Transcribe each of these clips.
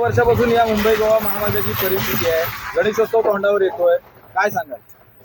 वर्षापासून या मुंबई गोवा महामार्गाची परिस्थिती आहे. गणेशोत्सव तोंडावर येतोय. काय सांगाल?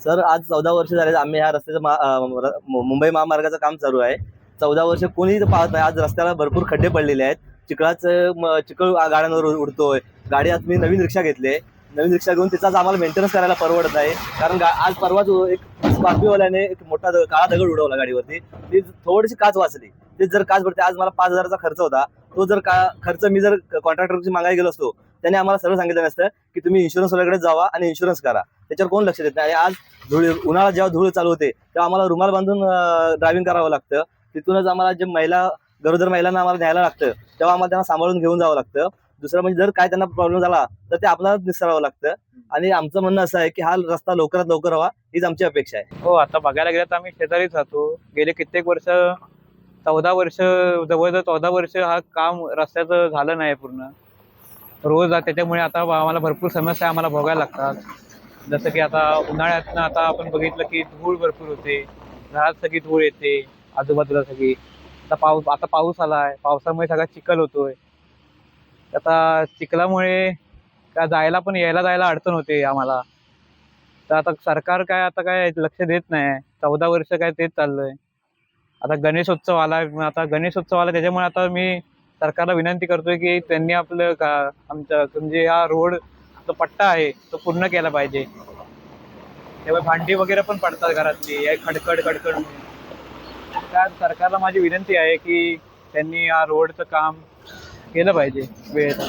सर आज चौदा वर्ष झाले आम्ही ह्या रस्त्याचं मा- अं, र- मु- मुंबई महामार्गाचं काम चालू आहे. चौदा वर्ष कोणीही तर पाहत नाही. आज रस्त्याला भरपूर खड्डे पडलेले आहेत. चिखलाचं म- चिखल आ- गाड्यांवर उड- उडतोय. गाडी आज मी नवीन रिक्षा घेतले नवीन रिक्षा घेऊन तिचाच आम्हाला मेंटेनन्स करायला परवडत नाही. कारण गा- आज परवाच एक स्कॉर्पिओवाल्याने एक मोठा दगड- काळा दगड उडवला गाडीवरती. ती थोडीशी काच वाचली. ते जर काच भरते आज मला पाच हजाराचा खर्च होता. तो जर का खर्च मी जर कॉन्ट्रॅक्टरची मागायला गेलो असतो त्याने आम्हाला सर्व सांगितलं नसतं की तुम्ही इन्शुरन्स वाल्याकडे जावा आणि इन्शुरन्स करा. त्याच्यावर कोण लक्ष देत नाही? आणि आज धुळ उन्हाळा जेव्हा धूळ चालू होते तेव्हा आम्हाला रुमाल बांधून ड्रायव्हिंग करावं लागतं. तिथूनच आम्हाला जे महिला गरोदर महिलांना आम्हाला न्यायला लागतं तेव्हा आम्हाला त्यांना सांभाळून घेऊन जावं लागतं. दुसरं म्हणजे जर काय त्यांना प्रॉब्लेम झाला तर ते आपल्यालाच निसरावं लागतं. आणि आमचं म्हणणं असं आहे की हा रस्ता लवकरात लवकर व्हावा हीच आमची अपेक्षा आहे. हो आता बघायला गेलं तर आम्ही शेजारीच राहतो. गेले कित्येक वर्ष चौदा वर्ष जवळजवळ चौदा वर्ष हा काम रस्त्याचं झालं नाही पूर्ण. रोज त्याच्यामुळे आता आम्हाला भरपूर समस्या आम्हाला भोगायला लागतात. जसं की आता उन्हाळ्यातनं आता आपण बघितलं की धूळ भरपूर होते. घरात सगळी धूळ येते आजूबाजूला सगळी. आता पाऊस आता पाऊस आला आहे पावसामुळे सगळा चिखल होतोय. आता चिखलामुळे काय जायला पण यायला जायला अडचण होते आम्हाला. तर आता सरकार काय आता काय लक्ष देत नाही. चौदा वर्ष काय तेच चाललंय. आता गणेशोत्सव आला आता गणेशोत्सव आला त्याच्यामुळे आता मी सरकारला विनंती करतोय की त्यांनी आपलं का आमच्या म्हणजे हा रोड जो पट्टा आहे तो पूर्ण केला पाहिजे. त्यामुळे भांडी वगैरे पण पडतात घरातली खडखड खडखड त्या सरकारला माझी विनंती आहे की त्यांनी हा रोडचं काम केलं पाहिजे वेळेत.